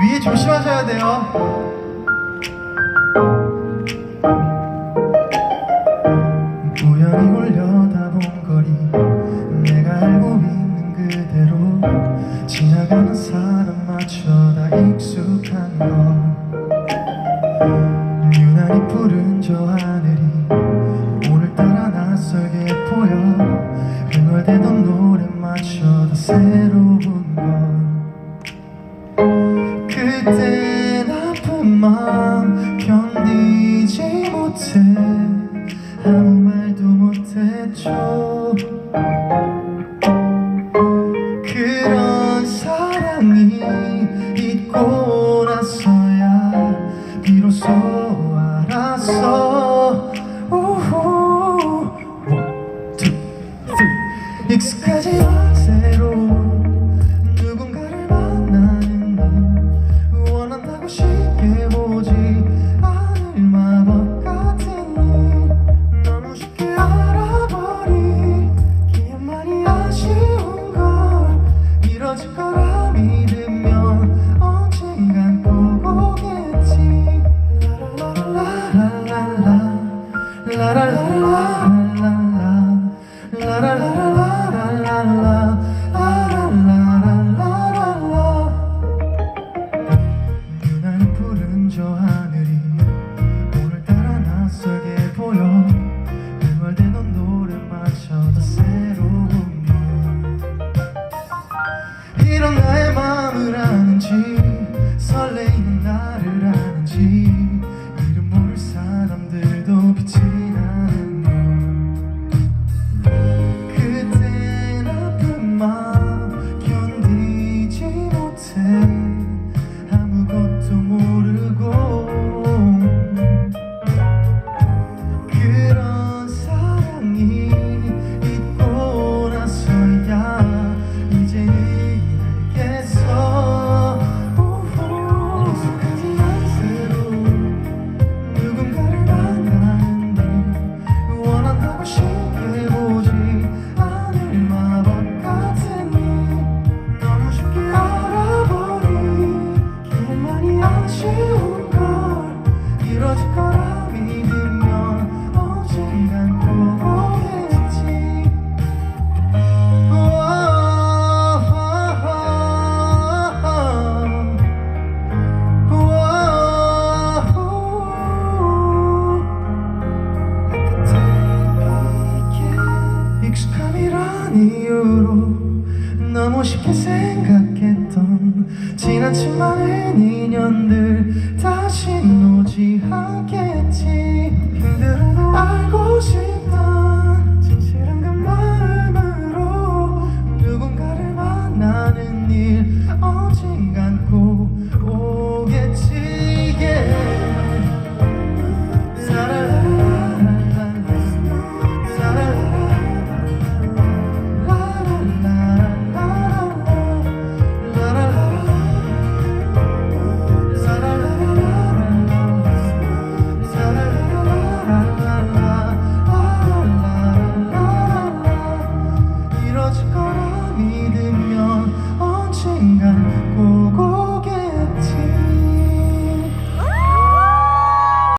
위에 조심하셔야 돼요. 우연히 올려다본 거리 내가 알고 있는 그대로 지나가는 사람 맞춰다 익숙한 거 유난히 푸른 저 하늘이 되던 노래 맞춰 다 새로운 걸. 그땐 아픈 마음 견디지 못해. Six. 익숙함이란 이유로 너무 쉽게 생각했던 지난 주말엔 인연들 다시 오지 않겠지. 힘들어도 알고 싶던 진실한 그 마음으로 누군가를 만나는 일 언젠간 꼭